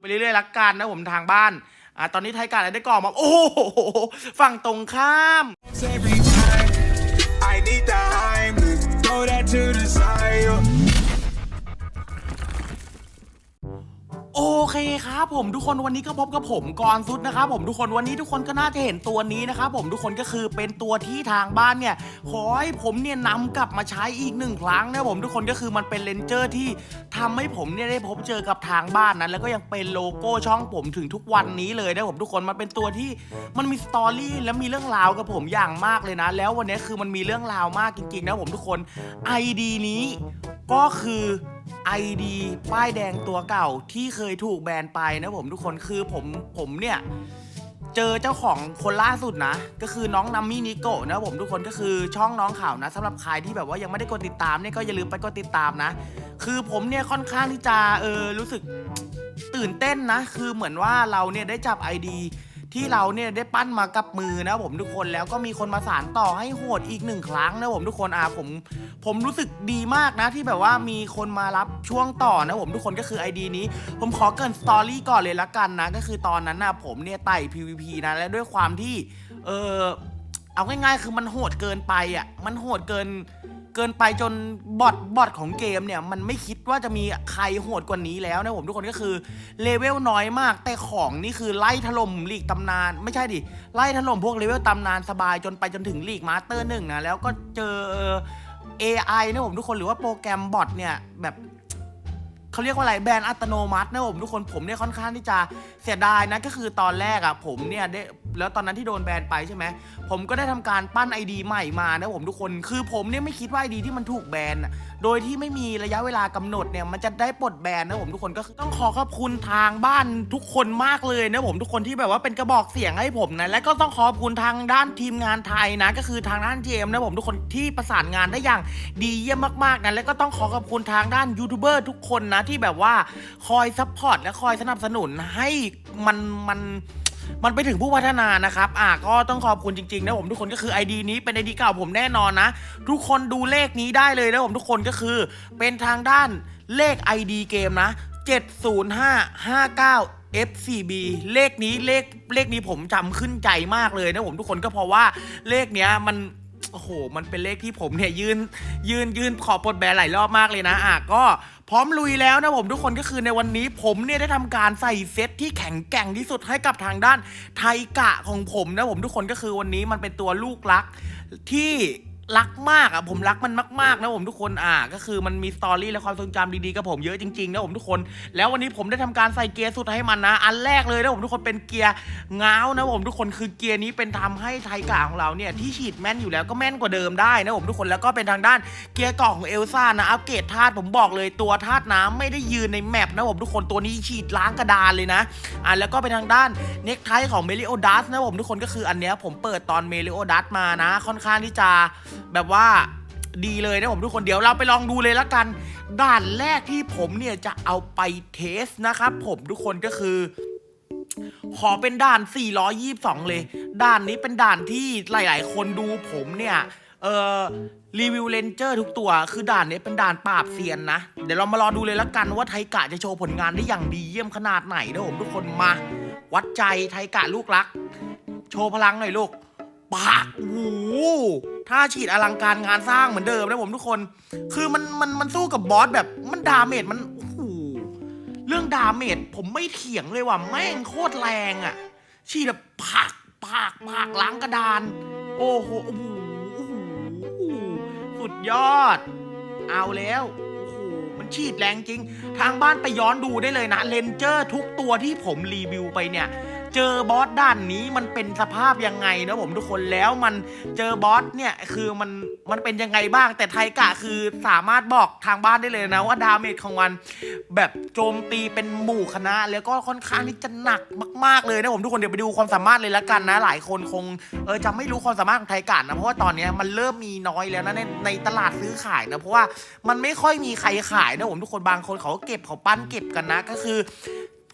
ไปเรื่อยๆละกันนะผมทางบ้านอ่าตอนนี้ไทยการได้ก่องมาโอ้โหฝั่งตรงข้าม every time. I need the hype, throw that to the side. โอเคครับผมทุกคนวันนี้ก็พบกับผมกรซุดนะครับผมทุกคนวันนี้ทุกคนก็น่าจะเห็นตัวนี้นะครับผมทุกคนก็คือเป็นตัวที่ทางบ้านเนี่ยขอให้ผมเนี่ยนำกลับมาใช้อีกหนึ่งครั้งนะผมทุกคนก็คือมันเป็นเลนเจอร์ที่ทำให้ผมเนี่ยได้พบเจอกับทางบ้านนั้น แล้วก็ยังเป็นโลโก้ช่องผมถึงทุกวันนี้เลยนะผมทุกคนมันเป็นตัวที่มันมีสตอรี่และมีเรื่องราวกับผมอย่างมากเลยนะ แล้ววันนี้คือมันมีเรื่องราวมากจริงๆนะผมทุกคน ID นี้ก็คือ ID ป้ายแดงตัวเก่าที่เคยถูกแบนไปนะผมทุกคนคือผมผมเนี่ยเจอเจ้าของคนล่าสุดนะ ก็คือน้องนัมมี่นิโกะนะผมทุกคนก็คือช่องน้องข่าวนะสำหรับใครที่แบบว่ายังไม่ได้กดติดตามเนี่ยก็อย่าลืมไปกดติดตามนะ คือผมเนี่ยค่อนข้างที่จะเออรู้สึกตื่นเต้นนะ คือเหมือนว่าเราเนี่ยได้จับ ID ที่เราเนี่ยได้ปั้นมากับมือนะผมทุกคนแล้วก็มีคนมาสานต่อให้โหดอีกหนึ่งครั้งนะผมทุกคนอ่าผม ผมรู้สึกดีมากนะที่แบบว่ามีคนมารับช่วงต่อนะผมทุกคนก็คือ ID นี้ ผมขอเกินสตอรี่ก่อนเลยละกันนะก็คือตอนนั้นนะผมเนี่ยไต่ PVP นะและด้วยความที่เออเอาง่ายๆ คือมันโหดเกินไปอะมันโหดเกิน เกินไปจนบอทบอทของเกมเนี่ย มันไม่คิดว่าจะมีใครโหดกว่านี้แล้วนะผมทุกคนก็คือเลเวลน้อยมาก แต่ของนี่คือไล่ถล่มลีกตำนาน ไม่ใช่ดิ ไล่ถล่มพวกเลเวลตำนานสบายจนไปจนถึงลีกมาสเตอร์หนึ่งนะแล้วก็เจอ AI นะผมทุกคนหรือว่าโปรแกรมบอทเนี่ยแบบ เขาเรียกว่าอะไรแบรนด์อัตโนมัตินะผมทุกคนผมเนี่ยค่อนข้างที่จะเสียดายนะก็คือตอนแรกอะผมเนี่ยได้แล้วตอนนั้นที่โดนแบนไปใช่ไหมผมก็ได้ทำการปั้น ID ใหม่มานะผมทุกคนคือผมเนี่ยไม่คิดว่า ID ที่มันถูกแบนโดยที่ไม่มีระยะเวลากำหนดเนี่ยมันจะได้ปลดแบนนะผมทุกคนก็คือต้องขอขอบคุณทางบ้านทุกคนมากเลยนะผมทุกคนที่แบบว่าเป็นกระบอกเสียงให้ผมนะและก็ต้องขอบคุณทางด้านทีมงานไทยนะ ก็คือทางด้านเจมนะผมทุกคนที่ประสานงานได้อย่างดีเยี่ยมมากๆนะและก็ต้องขอขอบคุณทางด้านยูทูบเบอร์ทุกคนนะที่แบบว่าคอยซัพพอร์ตและคอยสนับสนุนให้มันมันมันไปถึงผู้พัฒนานะครับ อะก็ต้องขอบคุณจริงๆนะผมทุกคนก็คือ ID นี้เป็น ID เก่าผมแน่นอนนะ ทุกคนดูเลขนี้ได้เลยนะผมทุกคนก็คือ เป็นทางด้านเลข ID เกมนะ 70559 FCB เลขนี้เลขเลขนี้ผมจำขึ้นใจมากเลยนะผมทุกคนก็เพราะว่าเลขเนี้ยมันโอ้โห มันเป็นเลขที่ผมเนี่ยยืนยืนยืนขอปลดแบนหลายรอบมากเลยนะ อะก็ พร้อมลุยแล้วนะผมทุกคนก็คือในวันนี้ผมเนี่ยได้ทำการใส่เซตที่แข็งแกร่งที่สุดให้กับทางด้านไทกะของผมนะผมทุกคนก็คือวันนี้มันเป็นตัวลูกรักที่ รักมากอะผมรักมันมากๆนะผมทุกคนอะก็คือมันมีสตอรี่และความทรงจำดีๆกับผมเยอะจริงๆนะผมทุกคน แล้ววันนี้ผมได้ทำการใส่เกียร์สุดให้มันนะ อันแรกเลยนะผมทุกคนเป็นเกียร์ง้าวนะผมทุกคนคือเกียร์นี้เป็นทำให้ไทกาของเราเนี่ยที่ฉีดแม่นอยู่แล้วก็แม่นกว่าเดิมได้นะผมทุกคนแล้วก็เป็นทางด้านเกียร์กล่องของเอลซ่านะอัปเกรดธาตุผมบอกเลยตัวธาตุน้ำไม่ได้ยืนในแมปนะผมทุกคนตัวนี้ฉีดล้างกระดานเลยนะอะแล้วก็เป็นทางด้านเน็กไทของเมลิโอดัสนะผมทุกคนก็คืออันเนี้ยผมเปิดตอนเมลิโอดัสมานะ ค่อนข้างที่จะแบบว่าดีเลยนะผมทุกคนเดี๋ยวเราไปลองดูเลยละกัน ด่านแรกที่ผมเนี่ยจะเอาไปเทสนะครับผมทุกคนก็คือ ขอเป็นด่าน 422 เลย ด่านนี้เป็นด่านที่หลาย ๆ คนดูผมเนี่ยเอ่อรีวิวเลนเจอร์ทุกตัวคือด่านนี้เป็นด่านปราบเซียนนะ เดี๋ยวเรามารอดูเลยละกันว่าไทกะจะโชว์ผลงานได้อย่างดีเยี่ยมขนาดไหนนะผมทุกคนมา วัดใจไทกะลูกรัก โชว์พลังหน่อยลูกปากโอ้โห ถ้าฉีดอลังการงานสร้างเหมือนเดิมนะผมทุกคน คือมันมันมันสู้กับบอสแบบมันดาเมจมันโอ้โหเรื่องดาเมจผมไม่เถียงเลยว่ะแม่งโคตรแรงอะ่ะ ฉีดแบบผักผักผักล้างกระดาน โอ้โหโอ้โหโอ้โหสุดยอด เอาแล้วโอ้โหมันฉีดแรงจริง ทางบ้านไปย้อนดูได้เลยนะเลนเจอร์ทุกตัวที่ผมรีวิวไปเนี่ย เจอบอสด้านนี้มันเป็นสภาพยังไงนะผมทุกคนแล้วมันเจอบอสเนี่ยคือมันมันเป็นยังไงบ้าง แต่ไทกะคือสามารถบอกทางบ้านได้เลยนะว่าดาเมจของมันแบบโจมตีเป็นหมู่คณะ แล้วก็ค่อนข้างที่จะหนักมาก ๆเลยนะผมทุกคนเดี๋ยวไปดูความสามารถเลยละกันนะ หลายคนคงเออจะไม่รู้ความสามารถของไทกะนะเพราะว่าตอนนี้มันเริ่มมีน้อยแล้วนะในในตลาดซื้อขายนะเพราะว่ามันไม่ค่อยมีใครขายนะผมทุกคนบางคนเขาเก็บเขาปั้นเก็บกันนะก็คือ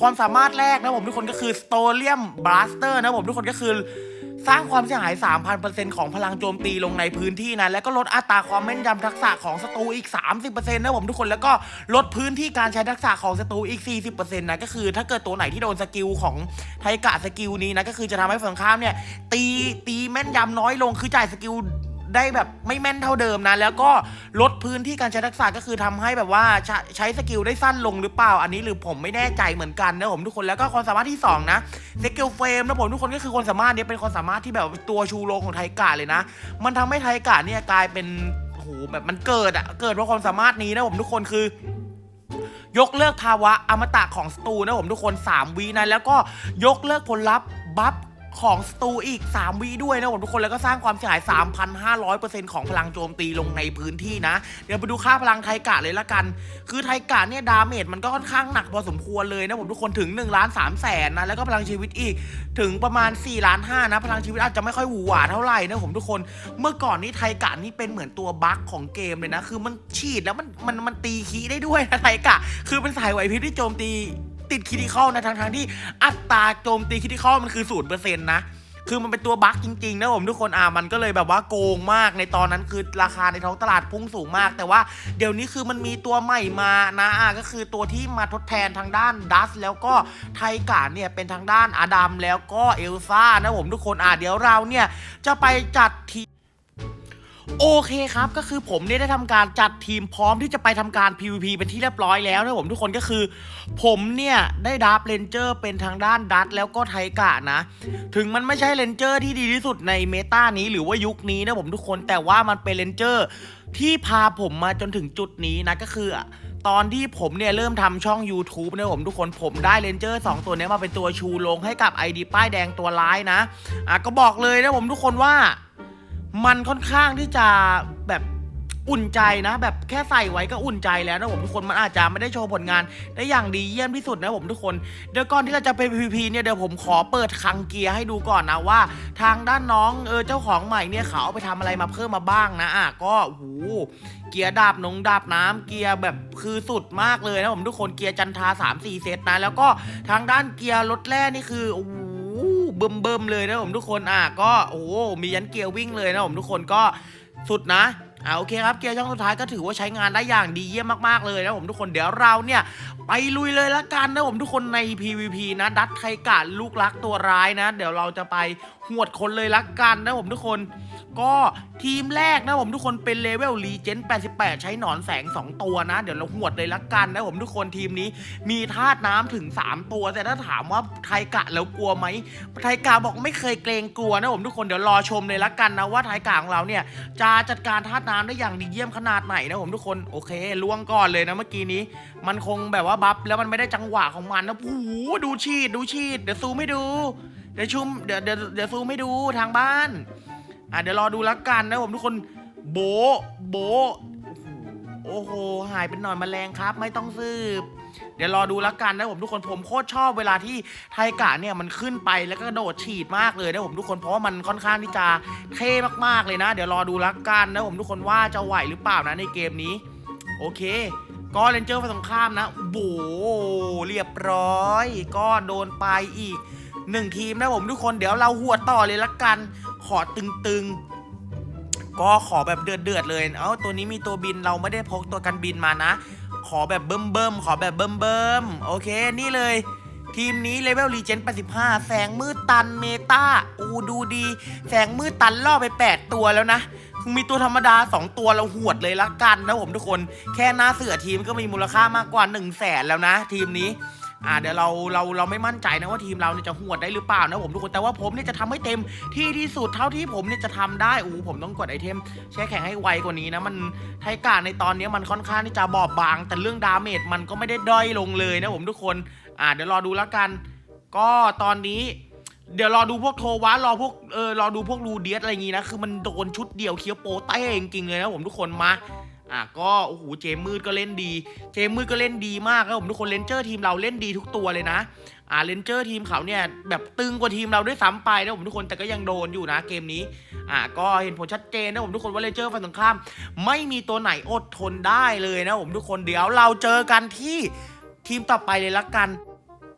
ความสามารถแรกนะผมทุกคนก็คือ s t o r i u m Blaster นะผมทุกคนก็คือสร้างความเสียหาย 3,000%ของพลังโจมตีลงในพื้นที่นะ แล้วก็ลดอัตราความแม่นยำทักษะของศัตรูอีก 30%นะผมทุกคน แล้วก็ลดพื้นที่การใช้ทักษะของศัตรูอีก 40%นะ ก็คือถ้าเกิดตัวไหนที่โดนสกิลของไทกะสกิลนี้นะ ก็คือจะทำให้ฝั่งข้ามเนี่ยตีตีแม่นยำน้อยลง คือจ่ายสกิล ได้แบบไม่แม่นเท่าเดิมนะ แล้วก็ลดพื้นที่การใช้ทักษะก็คือทำให้แบบว่าใช้สกิลได้สั้นลงหรือเปล่า อันนี้หรือผมไม่แน่ใจเหมือนกันนะผมทุกคนแล้วก็ความสามารถที่สองนะสกิลเฟรมนะผมทุกคนก็คือความสามารถเนี้เป็นความสามารถที่แบบตัวชูโรงของไทกะเลยนะ มันทำให้ไทกะเนี่ยกลายเป็นโอ้โหแบบมันเกิดอะเกิดเพราะความสามารถนี้นะผมทุกคนคือยกเลิกภาวะอมตะของสตูนะผมทุกคน 3วีนะแล้วก็ยกเลิกผลลัพธ์บัฟ ของสตูอีก 3วีด้วยนะผมทุกคนแล้วก็สร้างความเสียหาย 3,500%ของพลังโจมตีลงในพื้นที่นะ เดี๋ยวไปดูค่าพลังไทกะเลยละกัน คือไทกะเนี่ยดาเมจมันก็ค่อนข้างหนักพอสมควรเลยนะผมทุกคนถึง1ล้าน3แสนนะแล้วก็พลังชีวิตอีกถึงประมาณ4ล้าน5นะ พลังชีวิตอาจจะไม่ค่อยหวือหวาเท่าไหร่นะผมทุกคน เมื่อก่อนนี้ไทกะนี่เป็นเหมือนตัวบั๊กของเกมเลยนะ คือมันฉีดแล้วมันมันมันตีคีได้ด้วยนะไทกะ คือเป็นสายไหวพริบที่โจมตี ติดคิดิคอลนะทั้งทงๆที่อัตราโจมตีคิดิคอลมันคือศูนย์เปอร์เซ็นต์นะคือมันเป็นตัวบั๊กจริงๆนะผมทุกคนอ่ามันก็เลยแบบว่าโกงมากในตอนนั้นคือราคาในท้องตลาดพุ่งสูงมาก แต่ว่าเดี๋ยวนี้คือมันมีตัวใหม่มานะอ่าก็คือตัวที่มาทดแทนทางด้านดัสแล้วก็ไทกาเนี่ยเป็นทางด้านอดัมแล้วก็เอลซ่านะผมทุกคนอ่าเดี๋ยวเราเนี่ยจะไปจัดที โอเคครับก็คือผมเนี่ยได้ทำการจัดทีมพร้อมที่จะไปทำการ PVP เป็นที่เรียบร้อยแล้วนะผมทุกคนก็คือ ผมเนี่ยได้ดับเลนเจอร์เป็นทางด้านดัตแล้วก็ไทกะนะ ถึงมันไม่ใช่เลนเจอร์ที่ดีที่สุดในเมตานี้หรือว่ายุคนี้นะผมทุกคนแต่ว่ามันเป็นเลนเจอร์ที่พาผมมาจนถึงจุดนี้นะก็คือตอนที่ผมเนี่ยเริ่มทำช่อง YouTube นะผมทุกคนผมได้เลนเจอร์2ตัวนี้มาเป็นตัวชูลงให้กับ ID ป้ายแดงตัวร้ายนะอะก็บอกเลยนะผมทุกคนว่า มันค่อนข้างที่จะแบบอุ่นใจนะ แบบแค่ใส่ไว้ก็อุ่นใจแล้วนะผมทุกคนมันอาจจะไม่ได้โชว์ผลงานได้อย่างดีเยี่ยมที่สุดนะผมทุกคนเดี๋ยวก่อนที่เราจะไป PVP เนี่ยเดี๋ยวผมขอเปิดคังเกียร์ให้ดูก่อนนะว่า ทางด้านน้องเออเจ้าของใหม่เนี่ยเขาเอาไปทำอะไรมาเพิ่มมาบ้างนะอะก็โอ้โหเกียร์ดาบนงดาบน้ำเกียร์แบบคือสุดมากเลยนะผมทุกคนเกียร์จันทา3 4เซตนะแล้วก็ทางด้านเกียร์รถแร่นี่คือโอ้โห เบิ่มๆเลยนะผมทุกคนอะก็โอ้โหมียันเกียร์วิ่งเลยนะผมทุกคนก็สุดนะอ่าโอเคครับเกียร์ช่องสุดท้ายก็ถือว่าใช้งานได้อย่างดีเยี่ยมมากๆเลยนะผมทุกคนเดี๋ยวเราเนี่ยไปลุยเลยละกันนะผมทุกคนใน PVP นะ ดัตไทกาลูกรักตัวร้ายนะ เดี๋ยวเราจะไปหวดคนเลยละกันนะผมทุกคน ก็ทีมแรกนะผมทุกคนเป็นเลเวลรีเจน88 ใช้หนอนแสง 2 ตัวนะ เดี๋ยวเราหวดเลยละกันนะผมทุกคนทีมนี้มีธาตุน้ำถึง 3 ตัว แต่ถ้าถามว่าไทกะแล้วกลัวไหมไทกะบอกไม่เคยเกรงกลัวนะผมทุกคนเดี๋ยวรอชมเลยละกันนะว่าไทกะของเราเนี่ยจะจัดการธาตุน้ำได้อย่างดีเยี่ยมขนาดไหนนะผมทุกคนโอเคล่วงก่อนเลยนะเมื่อกี้นี้ มันคงแบบว่าบัฟแล้วมันไม่ได้จังหวะของมันนะโอ้โหดูชีดดูชีดเดี๋ยวซูไมให้ดูเดี๋ยวชุมเดี๋ยวเดี๋ยวเดี๋ยวซูไมให้ดูทางบ้าน อะเดี๋ยวรอดูแล้วกันนะผมทุกคนโบโบโอ้โหหายเป็นหนอนแมลงครับ ไม่ต้องสืบ เดี๋ยวรอดูแล้วกันนะผมทุกคนผมโคตรชอบเวลาที่ไทกะเนี่ยมันขึ้นไปแล้วก็โดดฉีดมากเลยนะผมทุกคนเพราะว่ามันค่อนข้างที่จะเท่มากๆเลยนะ เดี๋ยวรอดูแล้วกันนะผมทุกคนว่าจะไหวหรือเปล่านะในเกมนี้ โอเคก็เลนเจอร์ฝ่ายตรงข้ามนะโบเรียบร้อย ก็โดนไปอีกหนึ่งทีมนะผมทุกคนเดี๋ยวเราหัวต่อเลยละกัน อตึงๆ ก็ขอแบบเดือดๆเลย เอ้าตัวนี้มีตัวบินเราไม่ได้พกตัวกันบินมานะ ขอแบบเบิ่มๆ ขอแบบเบิ่มเบิ่มๆ โอเค นี่เลย ทีมนี้เลเวลรีเจน85 แสงมืดตันเมตาอูดูดี แสงมืดตันล่อไป 8 ตัวแล้วนะมีตัวธรรมดา 2 ตัวเราหวดเลยละกันนะผมทุกคน แค่หน้าเสือทีมก็มีมูลค่ามากกว่า 1 0 0 0 0แสนแล้วนะ ทีมนี้ อ่าเดี๋ยวเราเราเราไม่มั่นใจนะว่าทีมเราเนี่ยจะหวดได้หรือเปล่านะผมทุกคนแต่ว่าผมเนี่ยจะทำให้เต็มที่ที่สุดเท่าที่ผมเนี่ยจะทำได้โอ้โหผมต้องกดไอเทมแช่แข็งให้ไวกว่านี้นะมันไทกาในตอนนี้มันค่อนข้างที่จะบอบบาง แต่เรื่องดาเมจมันก็ไม่ได้ด้อยลงเลยนะผมทุกคนอ่าเดี๋ยวรอดูแล้วกัน ก็ตอนนี้เดี๋ยวรอดูพวกโทวะรอพวกเออรอดูพวกรูเดียสอะไรอย่างงี้นะคือมันโดนชุดเดียวเคียวโปเต้จริงๆเลยนะผมทุกคนมา อะก็โอ้โหเจมมืดก็เล่นดี เจมมืดก็เล่นดีมากครับผมทุกคนเลนเจอร์ทีมเราเล่นดีทุกตัวเลยนะอ่าเลนเจอร์ทีมเขาเนี่ยแบบตึงกว่าทีมเราด้วยซ้ำไปนะผมทุกคนแต่ก็ยังโดนอยู่นะเกมนี้อ่าก็เห็นผลชัดเจนนะผมทุกคนว่าเลนเจอร์ฝ่ายตรงข้าม ไม่มีตัวไหนอดทนได้เลยนะผมทุกคนเดี๋ยวเราเจอกันที่ทีมต่อไปเลยละกัน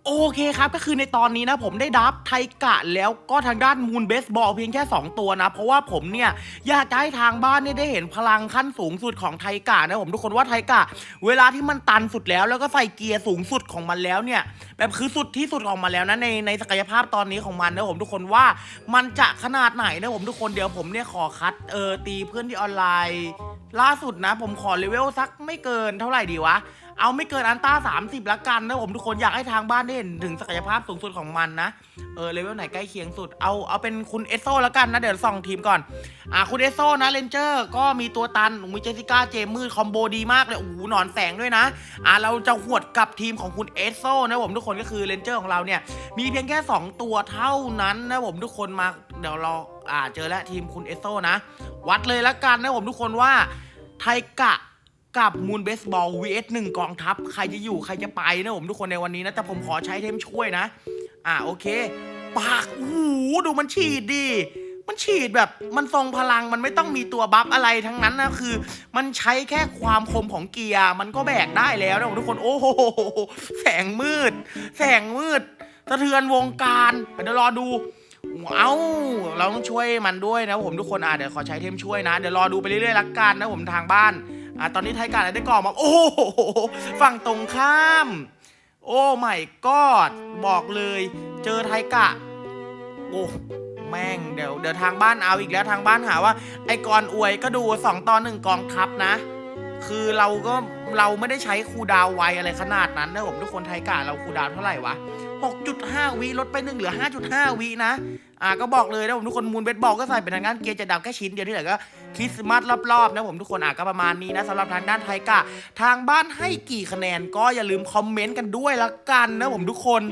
โอเคครับ ก็คือในตอนนี้นะผมได้ดับไทกะแล้วก็ทางด้านมูนเบสบอลเพียงแค่ 2 ตัวนะ เพราะว่าผมเนี่ย อยากจะให้ทางบ้านเนี่ยได้เห็นพลังขั้นสูงสุดของไทกะนะผมทุกคนว่าไทกะ เวลาที่มันตันสุดแล้ว แล้วก็ใส่เกียร์สูงสุดของมันแล้วเนี่ยแบบคือสุดที่สุดของมันแล้วนะในในศักยภาพตอนนี้ของมันนะผมทุกคนว่ามันจะขนาดไหนนะผมทุกคนเดี๋ยวผมเนี่ยขอคัดเออตีเพื่อนที่ออนไลน์ ล่าสุดนะ ผมขอเลเวลสักไม่เกินเท่าไหร่ดีวะ เอาไม่เกินอันต้า 30 ละกันนะผมทุกคนอยากให้ทางบ้านได้เห็นถึงศักยภาพสูงสุดของมันนะ เออเลเวลไหนใกล้เคียงสุด เอาเอาเป็นคุณเอสโซละกันนะ เดี๋ยวส่องทีมก่อน อ่าคุณเอสโซนะเลนเจอร์ก็มีตัวตันมีเจสิก้าเจมมืดคอมโบดีมากเลยโอ้โหหนอนแสงด้วยนะ อ่าเราจะหวดกับทีมของคุณเอสโซนะผมทุกคนก็คือเลนเจอร์ของเราเนี่ยมีเพียงแค่ 2 ตัวเท่านั้นนะผมทุกคนมาเดี๋ยวเราอ่าเจอแล้วทีมคุณเอสโซนะ วัดเลยละกันนะผมทุกคนว่าไทกะ กับมูนเบสบอล vs 1 กองทัพ ใครจะอยู่ใครจะไปนะผมทุกคนในวันนี้นะ แต่ผมขอใช้เทมช่วยนะ อ่าโอเค ปากโอ้ดูมันฉีดดิมันฉีดแบบมันทรงพลังมันไม่ต้องมีตัวบัฟอะไรทั้งนั้นนะคือ มันใช้แค่ความคมของเกียร์ มันก็แบกได้แล้วนะผมทุกคนโอ้โหแสงมืด แสงมืดสะเทือนวงการเดี๋ยวรอดูเอาเราต้องช่วยมันด้วยนะผมทุกคนอะเดี๋ยวขอใช้เทมช่วยนะ เดี๋ยวรอดูไปเรื่อยๆละกันนะผมทางบ้าน อะตอนนี้ไทยการได้ก่อมาโอ้โหฝั่งตรงข้าม โอ้ไม่กอดบอกเลย เจอไทยกะโอ้แม่งเดี๋ยวเดี๋ยวทางบ้านเอาอีกแล้วทางบ้านหาว่า ไอ้กรอวยก็ดูสองต่อหนึ่งกองทัพนะ คือเราก็เราไม่ได้ใช้คูดาวไวอะไรขนาดนั้นนะผมทุกคนไทยกะเราคูดาวเท่าไหร่วะ 6.5 วิลดไปหนึ่งเหลือ 5.5 วินะ อ่าก็บอกเลยนะผมทุกคนมูลเบสบอลก็ใส่เป็นทางด้านเกียร์จะดาวแค่ชิ้นเดียวที่เหลือก็คริสต์มาสรอบๆนะผมทุกคนอะก็ประมาณนี้นะสำหรับทางด้านไทยกะทางบ้านให้กี่คะแนนก็อย่าลืมคอมเมนต์กันด้วยละกันนะผมทุกคน